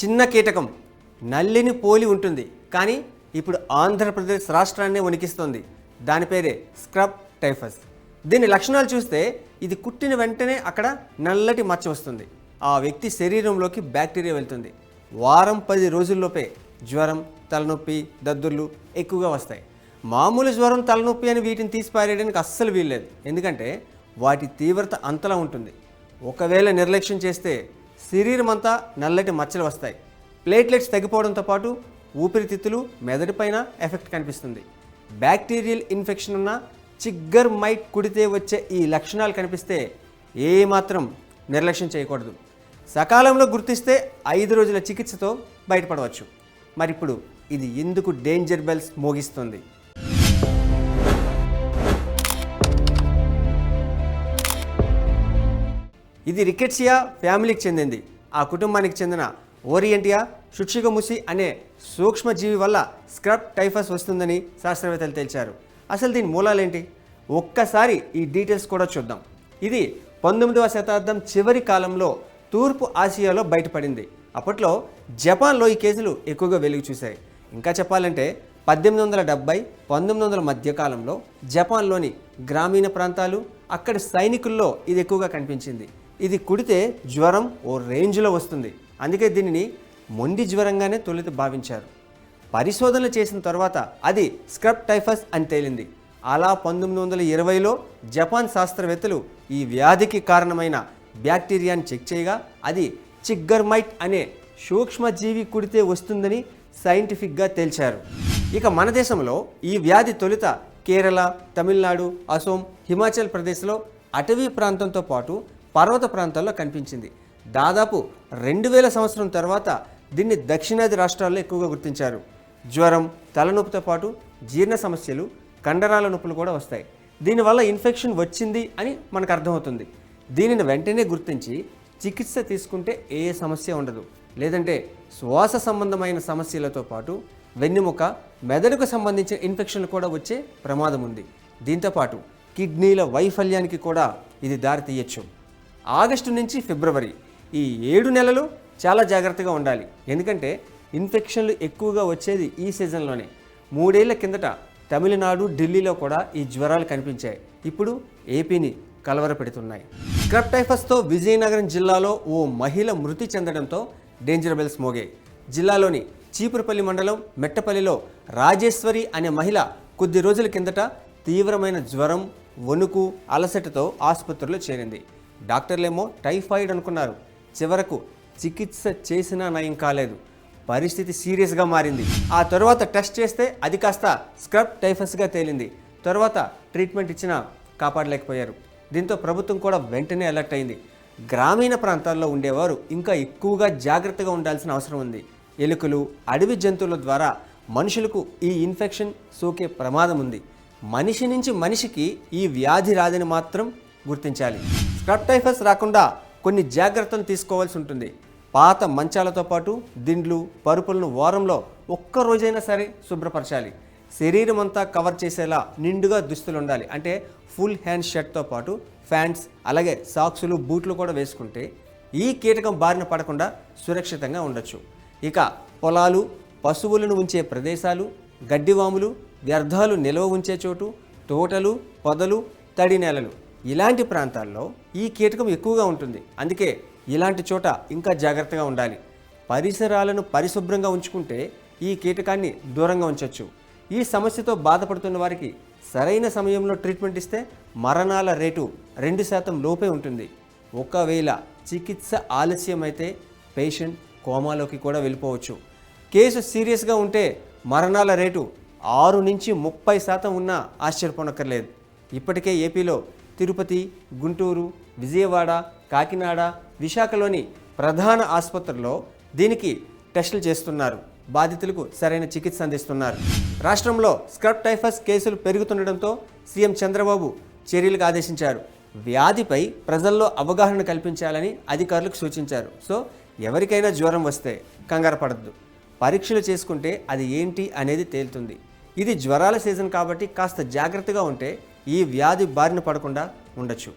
చిన్న కీటకం నల్లిని పోలి ఉంటుంది. కానీ ఇప్పుడు ఆంధ్రప్రదేశ్ రాష్ట్రాన్ని వణికిస్తోంది. దాని పేరే స్క్రబ్ టైఫస్. దీని లక్షణాలు చూస్తే ఇది కుట్టిన వెంటనే అక్కడ నల్లటి మచ్చ వస్తుంది. ఆ వ్యక్తి శరీరంలోకి బ్యాక్టీరియా వెళ్తుంది. వారం పది రోజుల్లోపే జ్వరం తలనొప్పి దద్దుర్లు ఎక్కువగా వస్తాయి. మామూలు జ్వరం తలనొప్పి అని వీటిని తీసి పారేయడానికి అస్సలు వీల్లేదు. ఎందుకంటే వాటి తీవ్రత అంతలా ఉంటుంది. ఒకవేళ నిర్లక్ష్యం చేస్తే శరీరం అంతా నల్లటి మచ్చలు వస్తాయి. ప్లేట్లెట్స్ తగ్గిపోవడంతో పాటు ఊపిరితిత్తులు మెదడుపైన ఎఫెక్ట్ కనిపిస్తుంది. బ్యాక్టీరియల్ ఇన్ఫెక్షన్ ఉన్న చిగ్గర్ మైట్ కుడితే వచ్చే ఈ లక్షణాలు కనిపిస్తే ఏమాత్రం నిర్లక్ష్యం చేయకూడదు. సకాలంలో గుర్తిస్తే ఐదు రోజుల చికిత్సతో బయటపడవచ్చు. మరి ఇప్పుడు ఇది ఎందుకు డేంజర్ బెల్స్ మోగిస్తుంది? ఇది రికెట్సియా ఫ్యామిలీకి చెందింది. ఆ కుటుంబానికి చెందిన ఓరియంటియా శుక్షిగముసి అనే సూక్ష్మజీవి వల్ల స్క్రబ్ టైఫస్ వస్తుందని శాస్త్రవేత్తలు తేల్చారు. అసలు దీని మూలాలేంటి? ఒక్కసారి ఈ డీటెయిల్స్ కూడా చూద్దాం. ఇది పంతొమ్మిదవ శతాబ్దం చివరి కాలంలో తూర్పు ఆసియాలో బయటపడింది. అప్పట్లో జపాన్లో ఈ కేసులు ఎక్కువగా వెలుగు చూశాయి. ఇంకా చెప్పాలంటే పద్దెనిమిది వందల డెబ్బై పంతొమ్మిది వందల మధ్యకాలంలో జపాన్లోని గ్రామీణ ప్రాంతాలు అక్కడి సైనికుల్లో ఇది ఎక్కువగా కనిపించింది. ఇది కుడితే జ్వరం ఓ రేంజ్లో వస్తుంది. అందుకే దీనిని మొండి జ్వరంగానే తొలిత భావించారు. పరిశోధనలు చేసిన తర్వాత అది స్క్రబ్ టైఫస్ అని తేలింది. అలా పంతొమ్మిది వందల ఇరవైలో జపాన్ శాస్త్రవేత్తలు ఈ వ్యాధికి కారణమైన బ్యాక్టీరియాని చెక్ చేయగా అది చిగ్గర్మైట్ అనే సూక్ష్మజీవి కుడితే వస్తుందని సైంటిఫిక్గా తేల్చారు. ఇక మన దేశంలో ఈ వ్యాధి తొలుత కేరళ తమిళనాడు అసోం హిమాచల్ ప్రదేశ్లో అటవీ ప్రాంతంతో పాటు పర్వత ప్రాంతాల్లో కనిపించింది. దాదాపు రెండు వేల సంవత్సరం తర్వాత దీన్ని దక్షిణాది రాష్ట్రాల్లో ఎక్కువగా గుర్తించారు. జ్వరం తలనొప్పితో పాటు జీర్ణ సమస్యలు కండరాల నొప్పులు కూడా వస్తాయి. దీనివల్ల ఇన్ఫెక్షన్ వచ్చింది అని మనకు అర్థమవుతుంది. దీనిని వెంటనే గుర్తించి చికిత్స తీసుకుంటే ఏ సమస్య ఉండదు. లేదంటే శ్వాస సంబంధమైన సమస్యలతో పాటు వెన్నెముక మెదడుకు సంబంధించిన ఇన్ఫెక్షన్లు కూడా వచ్చే ప్రమాదం ఉంది. దీంతోపాటు కిడ్నీల వైఫల్యానికి కూడా ఇది దారితీయచ్చు. ఆగస్టు నుంచి ఫిబ్రవరి ఈ ఏడు నెలలు చాలా జాగ్రత్తగా ఉండాలి. ఎందుకంటే ఇన్ఫెక్షన్లు ఎక్కువగా వచ్చేది ఈ సీజన్లోనే. మూడేళ్ళ కిందట తమిళనాడు ఢిల్లీలో కూడా ఈ జ్వరాలు కనిపించాయి. ఇప్పుడు ఏపీని కలవరపెడుతున్నాయి. స్క్రబ్ టైఫస్తో విజయనగరం జిల్లాలో ఓ మహిళ మృతి చెందడంతో డేంజర్ బెల్స్ మోగాయి. జిల్లాలోని చీపురుపల్లి మండలం మెట్టపల్లిలో రాజేశ్వరి అనే మహిళ కొద్ది రోజుల కిందట తీవ్రమైన జ్వరం వణుకు అలసటతో ఆసుపత్రిలో చేరింది. డాక్టర్లేమో టైఫాయిడ్ అనుకున్నారు. చివరకు చికిత్స చేసినా నయం కాలేదు. పరిస్థితి సీరియస్గా మారింది. ఆ తర్వాత టెస్ట్ చేస్తే అది కాస్త స్క్రబ్ టైఫస్గా తేలింది. తర్వాత ట్రీట్మెంట్ ఇచ్చినా కాపాడలేకపోయారు. దీంతో ప్రభుత్వం కూడా వెంటనే అలర్ట్ అయింది. గ్రామీణ ప్రాంతాల్లో ఉండేవారు ఇంకా ఎక్కువగా జాగ్రత్తగా ఉండాల్సిన అవసరం ఉంది. ఎలుకలు అడవి జంతువుల ద్వారా మనుషులకు ఈ ఇన్ఫెక్షన్ సోకే ప్రమాదం ఉంది. మనిషి నుంచి మనిషికి ఈ వ్యాధి రాదని మాత్రం గుర్తించాలి. స్క్రబ్ టైఫస్ రాకుండా కొన్ని జాగ్రత్తలు తీసుకోవాల్సి ఉంటుంది. పాత మంచాలతో పాటు దిండ్లు పరుపులను వారంలో ఒక్క రోజైనా సరే శుభ్రపరచాలి. శరీరం అంతా కవర్ చేసేలా నిండుగా దుస్తులు ఉండాలి. అంటే ఫుల్ హ్యాండ్ షర్ట్తో పాటు ఫ్యాంట్స్ అలాగే సాక్సులు బూట్లు కూడా వేసుకుంటే ఈ కీటకం బారిన పడకుండా సురక్షితంగా ఉండొచ్చు. ఇక పొలాలు పశువులను ఉంచే ప్రదేశాలు గడ్డివాములు వ్యర్థాలు నిల్వ ఉంచే చోటు తోటలు పొదలు తడి నేలలు. ఇలాంటి ప్రాంతాల్లో ఈ కీటకం ఎక్కువగా ఉంటుంది. అందుకే ఇలాంటి చోట ఇంకా జాగ్రత్తగా ఉండాలి. పరిసరాలను పరిశుభ్రంగా ఉంచుకుంటే ఈ కీటకాన్ని దూరంగా ఉంచవచ్చు ఈ సమస్యతో బాధపడుతున్న వారికి సరైన సమయంలో ట్రీట్మెంట్ ఇస్తే మరణాల రేటు రెండు శాతం లోపే ఉంటుంది. ఒకవేళ చికిత్స ఆలస్యమైతే పేషెంట్ కోమాలోకి కూడా వెళ్ళిపోవచ్చు. కేసు సీరియస్గా ఉంటే మరణాల రేటు ఆరు నుంచి ముప్పై శాతం ఉన్నా ఆశ్చర్యపోనక్కర్లేదు. ఇప్పటికే ఏపీలో తిరుపతి గుంటూరు విజయవాడ కాకినాడ విశాఖలోని ప్రధాన ఆసుపత్రుల్లో దీనికి టెస్టులు చేస్తున్నారు. బాధితులకు సరైన చికిత్స అందిస్తున్నారు. రాష్ట్రంలో స్క్రబ్ టైఫస్ కేసులు పెరుగుతుండటంతో సీఎం చంద్రబాబు చర్యలకు ఆదేశించారు. వ్యాధిపై ప్రజల్లో అవగాహన కల్పించాలని అధికారులకు సూచించారు. సో ఎవరికైనా జ్వరం వస్తే కంగారు పడద్దు. పరీక్షలు చేసుకుంటే అది ఏంటి అనేది తేలుతుంది. ఇది జ్వరాల సీజన్ కాబట్టి కాస్త జాగ్రత్తగా ఉంటే ఈ వ్యాధి బారిన పడకుండా ఉండొచ్చు.